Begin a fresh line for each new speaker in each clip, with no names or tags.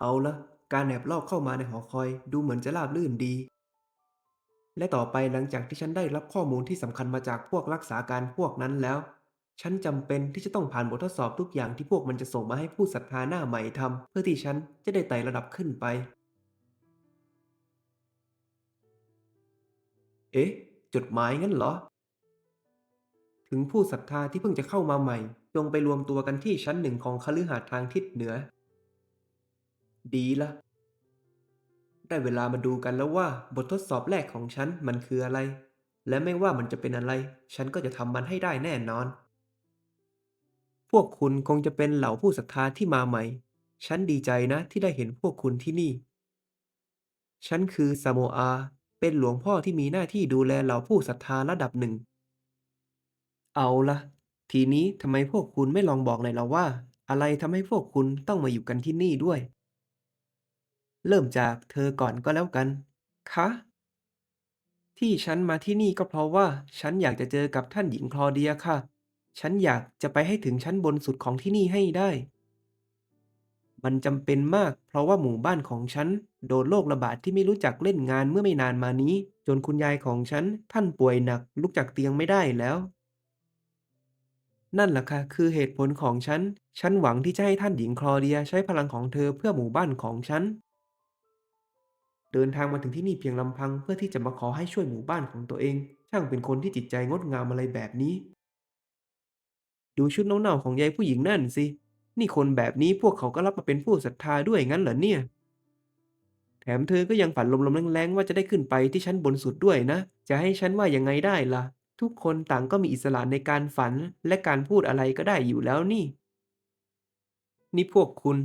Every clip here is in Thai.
เอาละการแอบลอบเข้ามาในหอคอยดูเหมือนจะราบรื่นดี และต่อไปหลังจากที่ฉันได้รับข้อมูลที่สำคัญมาจากพวกรักษาการพวกนั้นแล้ว ฉันจำเป็นที่จะต้องผ่านบททดสอบทุกอย่างที่พวกมันจะส่งมาให้ผู้ศรัทธาหน้าใหม่ทำเพื่อที่ฉันจะได้ไต่ระดับขึ้นไป เอ๊ะ จดหมายงั้นเหรอ ถึงผู้ศรัทธาที่เพิ่งจะเข้ามาใหม่ จงไปรวมตัวกันที่ชั้นหนึ่งของคฤหาสน์ทางทิศเหนือ ดีละ ได้เวลามาดูกันแล้วว่าบททดสอบแรกของฉันมันคืออะไร และไม่ว่ามันจะเป็นอะไร ฉันก็จะทำมันให้ได้แน่นอน พวกคุณคงจะเป็นเหล่าผู้ศรัทธาที่มาใหม่ ฉันดีใจนะที่ได้เห็นพวกคุณที่นี่ ฉันคือซาโมอา เป็นหลวงพ่อที่มีหน้าที่ดูแลเหล่าผู้ศรัทธาระดับหนึ่ง เอาละทีนี้ทำไมพวกคุณไม่ลองบอกหน่อยล่ะว่า อะไรทำให้พวกคุณต้องมาอยู่กันที่นี่ด้วย เริ่มจากเธอก่อนก็แล้วกัน คะ ที่ฉันมาที่นี่ก็เพราะว่า ฉันอยากจะเจอกับท่านหญิงคลอเดียค่ะ ฉันอยากจะไปให้ถึงชั้นบนสุดของที่นี่ให้ได้ มันจำเป็นมาก เพราะว่าหมู่บ้านของฉัน โดนโรคระบาดที่ไม่รู้จักเล่นงานเมื่อไม่นานมานี้ จนคุณยายของฉัน ท่านป่วยหนักลุกจากเตียงไม่ได้แล้ว นั่นแหละค่ะคือเหตุผลของฉัน ฉันหวังที่จะให้ท่านหญิงคลอเดียใช้พลังของเธอเพื่อหมู่บ้านของฉัน เดินทางมาถึงที่นี่เพียงลำพังเพื่อที่จะมาขอให้ช่วยหมู่บ้านของตัวเอง ช่างเป็นคนที่จิตใจงดงามอะไรแบบนี้ ดูชุดเน่าๆของยายผู้หญิงนั่นสิ นี่คนแบบนี้พวกเขาก็รับมาเป็นผู้ศรัทธาด้วยงั้นเหรอเนี่ย แถมเธอก็ยังฝันลมๆแรงๆว่าจะได้ขึ้นไปที่ชั้นบนสุดด้วยนะ จะให้ฉันว่ายังไงได้ล่ะ ทุกคนต่างก็มีอิสระในการฝันและการพูดอะไรก็ได้อยู่แล้วนี่ นี่พวกคุณ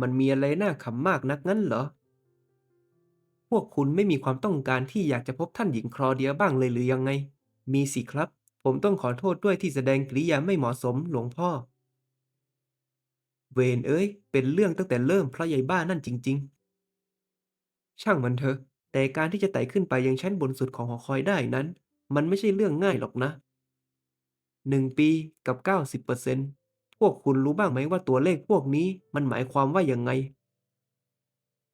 มันมีอะไรน่าขำมากนักงั้นเหรอ พวกคุณไม่มีความต้องการที่อยากจะพบท่านหญิงคลอเดียบ้างเลยหรือยังไง มีสิครับ ผมต้องขอโทษด้วยที่แสดงกริยาไม่เหมาะสมหลวงพ่อ เวนเอ้ย เป็นเรื่องตั้งแต่เริ่มเพราะยายบ้านั่นจริง ๆ ช่างมันเถอะ แต่การที่จะไต่ขึ้นไปยังชั้นบนสุดของหอคอยได้นั้น มันไม่ใช่เรื่องง่ายหรอกนะหนึ่งปีกับ 90%พวกคุณรู้บ้างไหมว่าตัวเลขพวกนี้มันหมายความว่ายังไง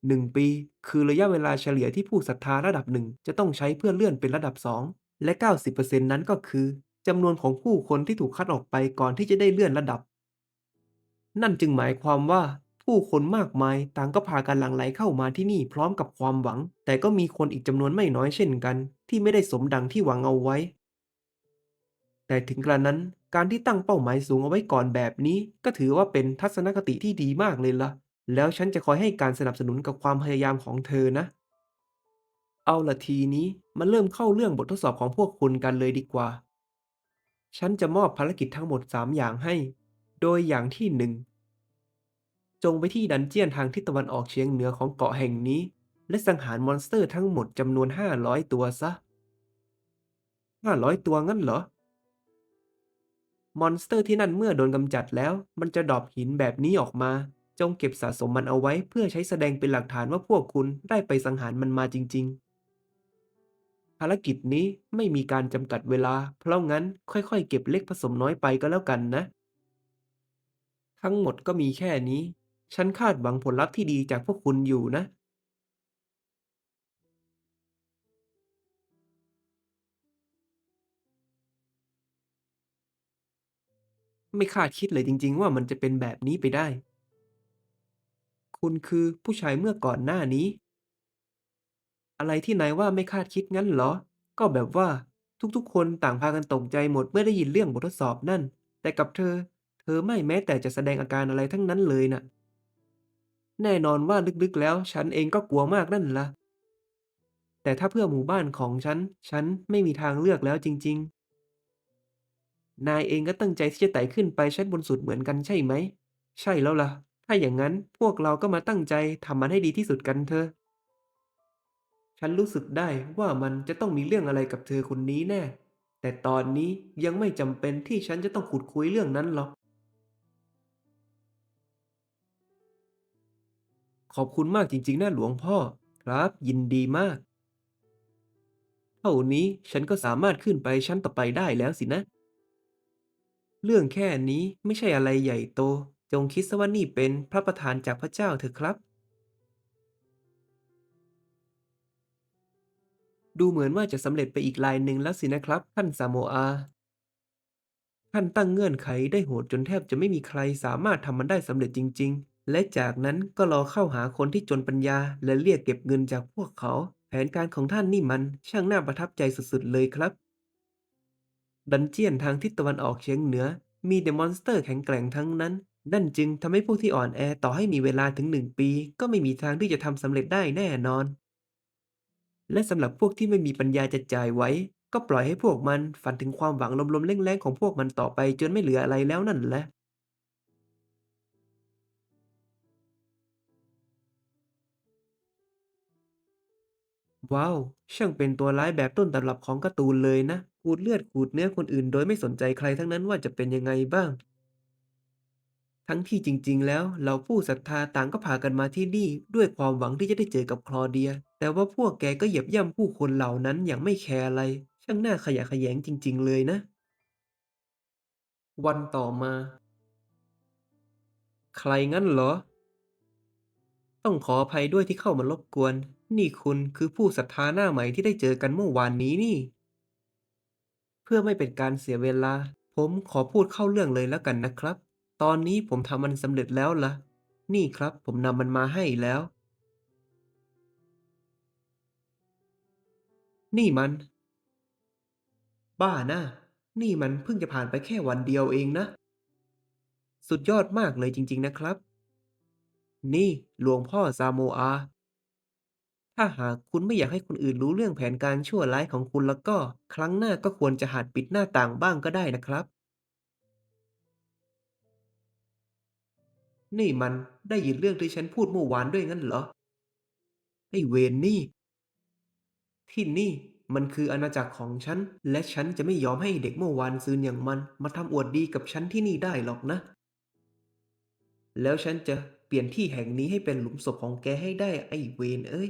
หนึ่งปี คือระยะเวลาเฉลี่ยที่ผู้ศรัทธาระดับหนึ่งจะต้องใช้เพื่อเลื่อนเป็นระดับสองและ 90%นั้นก็คือจำนวนของผู้คนที่ถูกคัดออกไปก่อนที่จะได้เลื่อนระดับ นั่นจึงหมายความว่าผู้คนมากมายต่างก็พากันหลั่งไหลเข้ามาที่นี่พร้อมกับความหวัง แต่ก็มีคนอีกจำนวนไม่น้อยเช่นกัน ที่ไม่ได้สมดังที่หวังเอาไว้ แต่ถึงกระนั้นการที่ตั้งเป้าหมายสูงเอาไว้ก่อนแบบนี้ ก็ถือว่าเป็นทัศนคติที่ดีมากเลยล่ะ แล้วฉันจะคอยให้การสนับสนุนกับความพยายามของเธอนะ เอาละทีนี้มาเริ่มเข้าเรื่องบททดสอบของพวกคุณกันเลยดีกว่า ฉันจะมอบภารกิจทั้งหมด 3 อย่างให้ โดยอย่างที่ 1 จงไปที่ดันเจียนทางทิศตะวันออกเฉียงเหนือของเกาะแห่งนี้ และสังหารมอนสเตอร์ทั้งหมดจำนวน 500 ตัวซะ 500 ตัวงั้นเหรอ มอนสเตอร์ที่นั่นเมื่อโดนกำจัดแล้ว มันจะดรอปหินแบบนี้ออกมา จงเก็บสะสมมันเอาไว้เพื่อใช้แสดงเป็นหลักฐานว่าพวกคุณได้ไปสังหารมันมาจริง ๆ ภารกิจนี้ไม่มีการจำกัดเวลา เพราะงั้นค่อยๆ เก็บเล็กผสมน้อยไปก็แล้วกันนะ ทั้งหมดก็มีแค่นี้ ฉันคาดหวังผลลัพธ์ที่ดีจากพวกคุณอยู่นะไม่คาดคิดเลยจริง ๆ ว่ามันจะเป็นแบบนี้ไปได้ คุณคือผู้ชายเมื่อก่อนหน้านี้ อะไรที่นายว่าไม่คาดคิดงั้นเหรอ ก็แบบว่า ทุกๆ คนต่างพากันตกใจหมดเมื่อได้ยินเรื่องบททดสอบนั่น แต่กับเธอ เธอไม่แม้แต่จะแสดงอาการอะไรทั้งนั้นเลยน่ะ แน่นอนว่าลึกๆ แล้วฉันเองก็กลัวมากนั่นละ แต่ถ้าเพื่อหมู่บ้านของฉัน ฉันไม่มีทางเลือกแล้วจริง ๆ นายเองก็ตั้งใจที่จะไต่ขึ้นไปชั้นบนสุดเหมือนกันใช่ไหม ใช่แล้วล่ะ ถ้าอย่างนั้นพวกเราก็มาตั้งใจทำมันให้ดีที่สุดกันเถอะ ฉันรู้สึกได้ว่ามันจะต้องมีเรื่องอะไรกับเธอคนนี้แน่ แต่ตอนนี้ยังไม่จำเป็นที่ฉันจะต้องขุดคุยเรื่องนั้นหรอก ขอบคุณมากจริงๆนะหลวงพ่อ ครับ ยินดีมาก เท่านี้ฉันก็สามารถขึ้นไปชั้นต่อไปได้แล้วสินะ เรื่องแค่นี้ไม่ใช่อะไรใหญ่โต จงคิดซะว่านี่เป็นพระประธานจากพระเจ้าเถอะครับ ดูเหมือนว่าจะสำเร็จไปอีกลายหนึ่งแล้วสินะครับท่านซาโมอาท่านตั้งเงื่อนไขได้โหดจนแทบจะไม่มีใครสามารถทำมันได้สำเร็จจริง ๆ และจากนั้นก็รอเข้าหาคนที่จนปัญญา และเรียกเก็บเงินจากพวกเขา แผนการของท่านนี่มันช่างน่าประทับใจสุดๆเลยครับ ดันเจียนทางทิศตะวันออกเฉียงเหนือ มีเดมอนสเตอร์แข็งแกร่งทั้งนั้น นั่นจึงทำให้พวกที่อ่อนแอต่อให้มีเวลาถึงหนึ่งปี ก็ไม่มีทางที่จะทำสำเร็จได้แน่นอน และสำหรับพวกที่ไม่มีปัญญาจะจ่ายไว้ ก็ปล่อยให้พวกมันฝันถึงความหวังลมๆแรงๆของพวกมันต่อไปจนไม่เหลืออะไรแล้วนั่นแหละ ว้าว ช่างเป็นตัวร้ายแบบต้นตำรับของการ์ตูนเลยนะขูดเลือดขูดเนื้อคนอื่นโดยไม่สนใจใครทั้งนั้นว่าจะเป็นยังไงบ้าง ทั้งที่จริง ๆ แล้วเหล่าผู้ศรัทธาต่างก็พากันมาที่นี่ด้วยความหวังที่จะได้เจอกับคลอเดีย แต่ว่าพวกแกก็เหยียบย่ำผู้คนเหล่านั้นอย่างไม่แคร์อะไร ช่างน่าขยะแขยงจริง ๆ เลยนะ วันต่อมา ใครงั้นเหรอ ต้องขออภัยด้วยที่เข้ามารบกวน นี่คุณคือผู้ศรัทธาหน้าใหม่ที่ได้เจอกันเมื่อวานนี้นี่ เพื่อไม่เป็นการเสียเวลา ผมขอพูดเข้าเรื่องเลยแล้วกันนะครับ ตอนนี้ผมทำมันสำเร็จแล้วล่ะ นี่ครับผมนำมันมาให้แล้ว นี่มัน บ้านะ นี่มันเพิ่งจะผ่านไปแค่วันเดียวเองนะ สุดยอดมากเลยจริง ๆนะครับ นี่หลวงพ่อซาโมอา ถ้าหากคุณไม่อยากให้คนอื่นรู้เรื่องแผนการชั่วร้ายของคุณแล้วก็ ครั้งหน้าก็ควรจะหัดปิดหน้าต่างบ้างก็ได้นะครับ นี่มันได้ยินเรื่องที่ฉันพูดเมื่อวานด้วยงั้นเหรอ ไอเวนนี่ ที่นี่มันคืออาณาจักรของฉัน และฉันจะไม่ยอมให้เด็กเมื่อวานซืนอย่างมัน มาทำอวดดีกับฉันที่นี่ได้หรอกนะ แล้วฉันจะเปลี่ยนที่แห่งนี้ให้เป็นหลุมศพของแกให้ได้ไอเวนเอ้ย